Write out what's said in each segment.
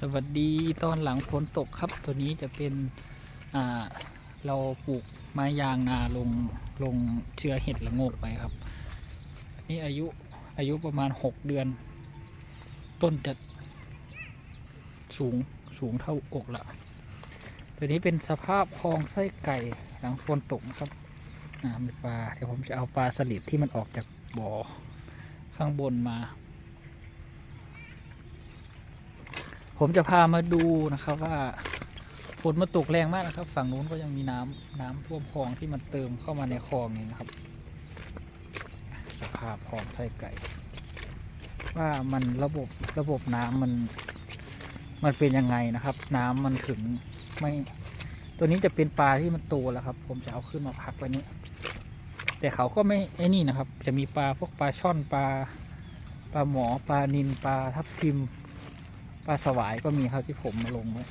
สวัสดีตอนหลังฝนตกครับ ตัวนี้จะเป็นเราปลูกไม้ยางนาลงลงเชื้อเห็ดละงกไปครับ นี่อายุอายุประมาณ 6 เดือน ต้นจะสูงสูงเท่าอกละตัวนี้เป็นสภาพคลองไส้ไก่หลังฝนตกนะครับมีปลาเดี๋ยวผมจะเอาปลาสลิดที่มันออกจากบ่อข้างบนมา ผมจะพามาดูนะครับว่าฝนมาตกแรงมากนะครับ ฝั่งนู้นก็ยังมีน้ำน้ำท่วมคลองที่มันเติมเข้ามาในคลองนี่นะครับ สภาพคลองไส้ไก่ ว่ามันระบบระบบน้ำมัน มันเป็นยังไงนะครับ น้ำมันถึงไม่ตัวนี้จะเป็นปลาที่มันโตแล้วครับ ผมจะเอาขึ้นมาพักไว้นี้ แต่เขาก็ไม่ไอ้นี่นะครับ จะมีปลาพวกปลาช่อนปลาปลาหมอปลานินปลาทับทิม ปลาสวายก็มีครับที่ผมมาลงไว้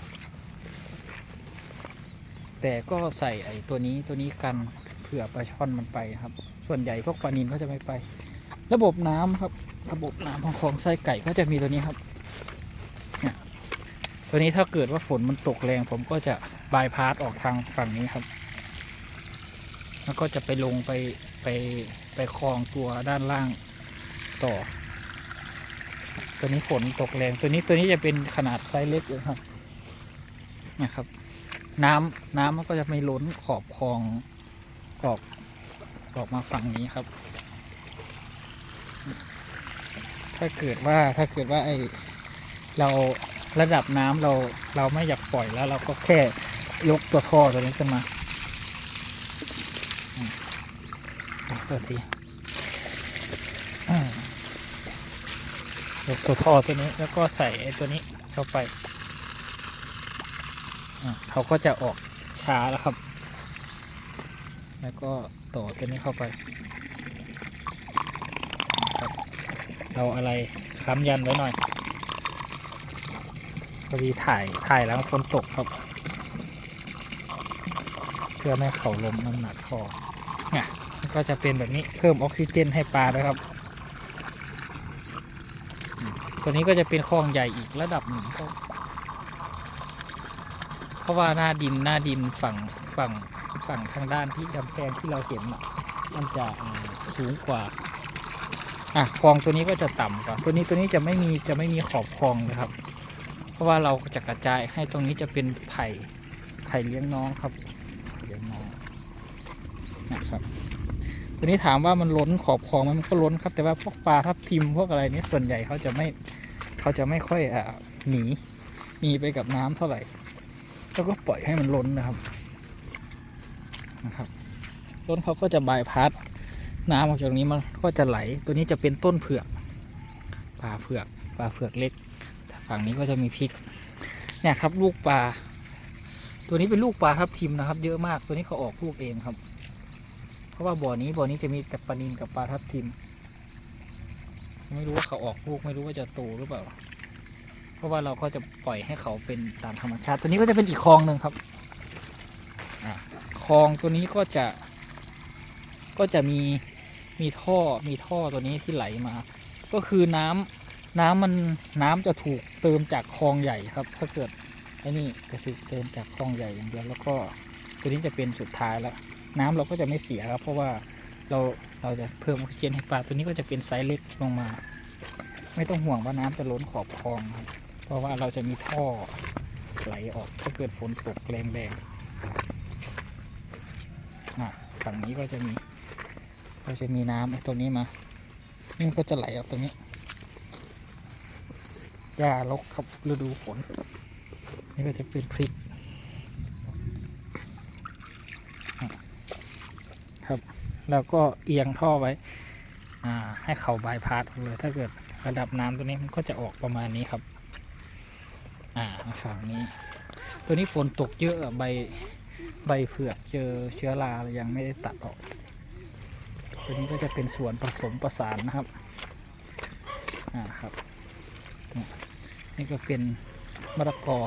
แต่ก็ใส่ไอ้ตัวนี้ตัวนี้กันเผื่อปลาช่อนมันไปครับ ส่วนใหญ่พวกปลานินก็จะไม่ไป ระบบน้ำครับ ระบบน้ำของคลองไส้ไก่ก็จะมีตัวนี้ครับเนี่ยตัวนี้ถ้าเกิดว่าฝนมันตกแรง ผมก็จะบายพาสออกทางฝั่งนี้ครับ แล้วก็จะไปลงไปไปไปคลองตัวด้านล่างต่อ ตัวนี้ฝนตกแรงตัวนี้ตัวนี้จะเป็นขนาดไซส์เล็กอยู่ครับนะครับ น้ำน้ำมันก็จะไม่ล้นขอบคลองออกออกมาฝั่งนี้ครับ ถ้าเกิดว่าถ้าเกิดว่าไอเราระดับน้ำเราเราไม่อยากปล่อยแล้ว เราก็แค่ยกตัวท่อตัวนี้ขึ้นมาอืมอะตัวทีอืม ยกตัวท่อตัวนี้แล้วก็ใส่ไอ้ตัวนี้เข้าไป เขาก็จะออกช้าแล้วครับ แล้วก็ต่อตัวนี้เข้าไปเราอะไรค้ำยันไว้หน่อย พอดีถ่ายถ่ายแล้วฝนตกครับเพื่อไม่ให้เขาลมน้ำหนักท่อเนี่ยก็จะเป็นแบบนี้เพิ่มออกซิเจนให้ปลาด้วยครับ ตัวนี้ก็จะเป็นคลองใหญ่อีกระดับหนึ่งก็เพราะว่าหน้าดินหน้าดินฝั่งฝั่งฝั่งทางด้านที่กำแพงที่เราเห็นมันจะสูงกว่าอะคลองตัวนี้ก็จะต่ำกว่า ตัวนี้ตัวนี้จะไม่มีจะไม่มีขอบคลองนะครับ เพราะว่าเราจะกระจายให้ตรงนี้จะเป็นไผ่ไผ่เลี้ยงน้องครับเลี้ยงน้องนะครับ ตัวนี้ถามว่ามันล้นขอบคลองมันก็ล้นครับ แต่ว่าพวกปลาทับทิมพวกอะไรนี้ส่วนใหญ่เขาจะไม่เขาจะไม่ค่อยอ่าหนีหนีไปกับน้ำเท่าไหร่ แล้วก็ปล่อยให้มันล้นนะครับนะครับล้นเขาก็จะบายพาสน้ำออกจากนี้มันก็จะไหล ตัวนี้จะเป็นต้นเผือกปลาเผือกปลาเผือกเล็กฝั่งนี้ก็จะมีพริก เนี่ยครับลูกปลา ตัวนี้เป็นลูกปลาทับทิมนะครับ เยอะมาก ตัวนี้เขาออกลูกเองครับ เพราะว่าบ่อนี้บ่อนี้จะมีแต่ปลานินกับปลาทับทิม ไม่รู้ว่าเขาออกลูกไม่รู้ว่าจะโตหรือเปล่า เพราะว่าเราก็จะปล่อยให้เขาเป็นตามธรรมชาติ ตัวนี้ก็จะเป็นอีกคลองหนึ่งครับคลองตัวนี้ก็จะ ก็จะมีมีท่อมีท่อตัวนี้ที่ไหลมา ก็คือน้ำน้ำมันน้ำจะถูกเติมจากคลองใหญ่ครับ ถ้าเกิดไอ้นี่ก็คือเติมจากคลองใหญ่อย่างเดียวแล้วก็ตัวนี้จะเป็นสุดท้ายแล้ว น้ำเราก็จะไม่เสียครับ เพราะว่าเราเราจะเพิ่มออกซิเจนให้ปลาตัวนี้ก็จะเป็นไซส์เล็กลงมา ไม่ต้องห่วงว่าน้ำจะล้นขอบคลอง เพราะว่าเราจะมีท่อไหลออกถ้าเกิดฝนตกแรงๆอะฝั่งนี้ก็จะมีก็จะมีน้ำไอ้ตัวนี้มา นี่มันก็จะไหลออกตรงนี้หญ้ารกครับฤดูฝน นี่ก็จะเป็นพริก ครับ แล้วก็เอียงท่อไว้ให้เขาบายพาสเลยถ้าเกิดระดับน้ำตัวนี้มันก็จะออกประมาณนี้ครับ อ่าฝั่งนี้ ตัวนี้ฝนตกเยอะใบใบเผือกเจอเชื้อรายังไม่ได้ตัดออกตัวนี้ก็จะเป็นส่วนผสมประสานนะครับ อ่าครับ นี่ก็เป็นมะละกอ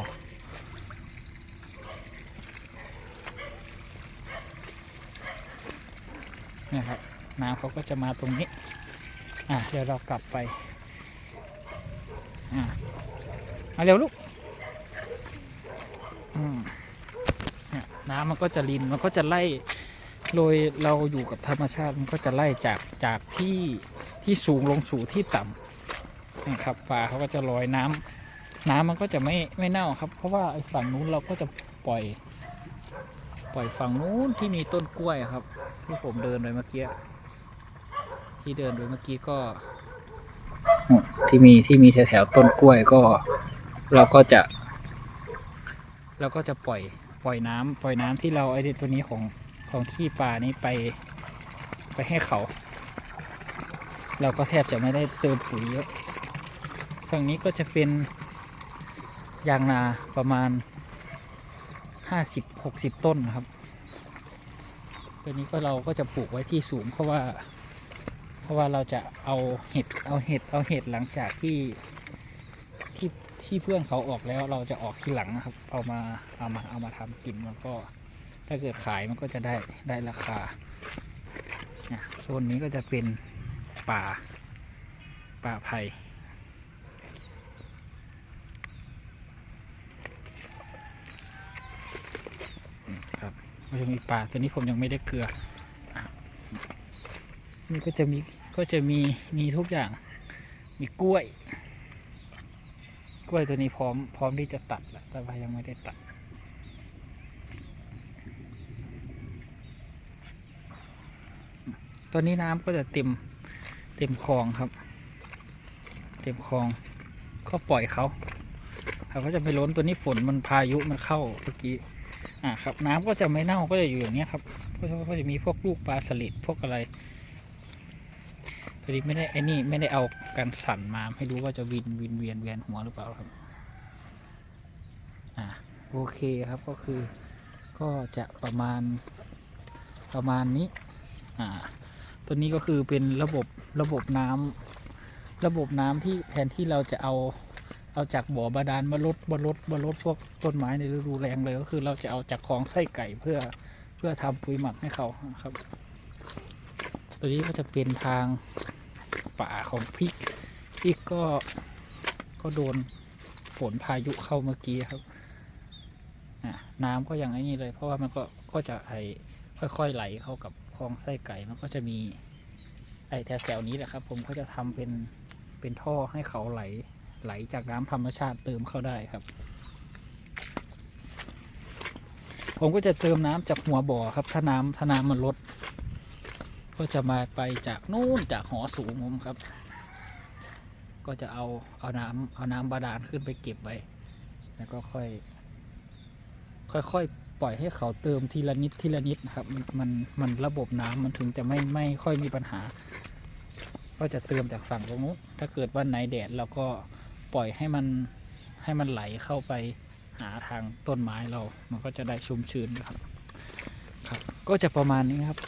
นะครับน้ำเขาก็จะมาตรงนี้ อะเดี๋ยวเรากลับไป อะมาเร็วลูกอืมน้ำมันก็จะรินมันก็จะไล่โดยเราอยู่กับธรรมชาติมันก็จะไล่จากจากที่ที่สูงลงสู่ที่ต่ำนะครับปลาเขาก็จะลอยน้ำน้ำมันก็จะไม่ไม่เน่าครับ เพราะว่าฝั่งนู้นเราก็จะปล่อย ปล่อยฝั่งนู้นที่มีต้นกล้วยครับ ที่ผมเดินไปเมื่อกี้ ที่เดินไปเมื่อกี้ก็ที่มีที่มีแถวๆต้นกล้วยก็ เราก็จะ เราก็จะปล่อยปล่อยน้ำปล่อยน้ำที่เราไอ้ตัวนี้ของของขี้ปลานี้ไปไปให้เขา เราก็แทบจะไม่ได้เติมปุ๋ยเยอะฝั่งนี้ก็จะเป็นยางนาประมาณห้าสิบหกสิบต้นนะครับ ตัวนี้ก็เราก็จะปลูกไว้ที่สูง เพราะว่า เพราะว่าเราจะเอาเห็ดเอาเห็ดเอาเห็ดหลังจากที่ที่ที่เพื่อนเขาออกแล้วเราจะออกทีหลังนะครับ เอามาเอามาเอามาทำกินมันก็ ถ้าเกิดขายมันก็จะได้ได้ราคาอะโซนนี้ก็จะเป็นป่าป่าไผ่ ครับก็จะมีป่าตัวนี้ผมยังไม่ได้เกลือนี่ก็จะมีก็จะมีมีทุกอย่าง มีกล้วย กล้วยตัวนี้พร้อมพร้อมที่จะตัดแล้วแต่ว่ายังไม่ได้ตัดตอนนี้น้ำก็จะเต็มเต็มคลองครับ เต็มคลองก็ปล่อยเขาเขาก็จะไม่ล้นตัวนี้ฝนมันพายุมันเข้าเมื่อกี้ อ่าครับน้ำก็จะไม่เน่าก็จะอยู่อย่างเนี้ยครับก็จะก็จะมีพวกลูกปลาสลิดพวกอะไรตัวนี้ไม่ได้ไอ้นี่ไม่ได้เอากันสั่นมาให้รู้ว่าจะวินวินเวียนเวียนหัวหรือเปล่าครับอ่าโอเคครับก็คือก็จะประมาณประมาณนี้อ่าตัวนี้ก็คือเป็นระบบระบบน้ำระบบน้ำที่แทนที่เราจะเอา เอาจากบ่อบาดาลมาลดมาลดมาลดพวกต้นไม้ในฤดูแรงเลยก็คือเราจะเอาจากคลองไส้ไก่เพื่อเพื่อทำปุ๋ยหมักให้เขาครับ ตัวนี้ก็จะเป็นทางป่าของพริกพริกก็ก็โดนฝนพายุเข้าเมื่อกี้ครับน้ำก็อย่างไอ้นี้เลย เพราะว่ามันก็ก็จะไอค่อยๆไหลเข้ากับคลองไส้ไก่มันก็จะมีไอแถวๆนี้แหละครับ ผมก็จะทำเป็นเป็นท่อให้เขาไหล ไหลจากน้ำธรรมชาติเติมเข้าได้ครับ ผมก็จะเติมน้ำจากหัวบ่อครับ ถ้าน้ำถ้าน้ำมันลด ก็จะมาไปจากนู่นจากหอสูงผมครับ ก็จะเอาเอาน้ำเอาน้ำบาดาลขึ้นไปเก็บไว้ แล้วก็ค่อย ค่อยๆปล่อยให้เขาเติมทีละนิดทีละนิดนะครับ มันมันมันระบบน้ำมันถึงจะไม่ไม่ค่อยมีปัญหาก็จะเติมจากฝั่งตรงนู้น ถ้าเกิดว่าไหนแดดเราก็ ปล่อยให้มันให้มันไหลเข้าไปหาทางต้นไม้เรา มันก็จะได้ชุ่มชื้นครับครับ ก็จะประมาณนี้ครับ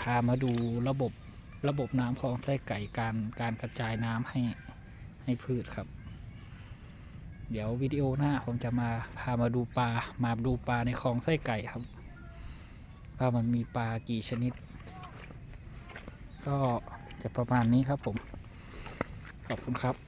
พามาดูระบบระบบน้ำของไส้ไก่การการกระจายน้ำให้ให้พืชครับ เดี๋ยววิดีโอหน้าผมจะมาพามาดูปลามาดูปลาในคลองไส้ไก่ครับว่ามันมีปลากี่ชนิด ก็จะประมาณนี้ครับผม ขอบคุณครับ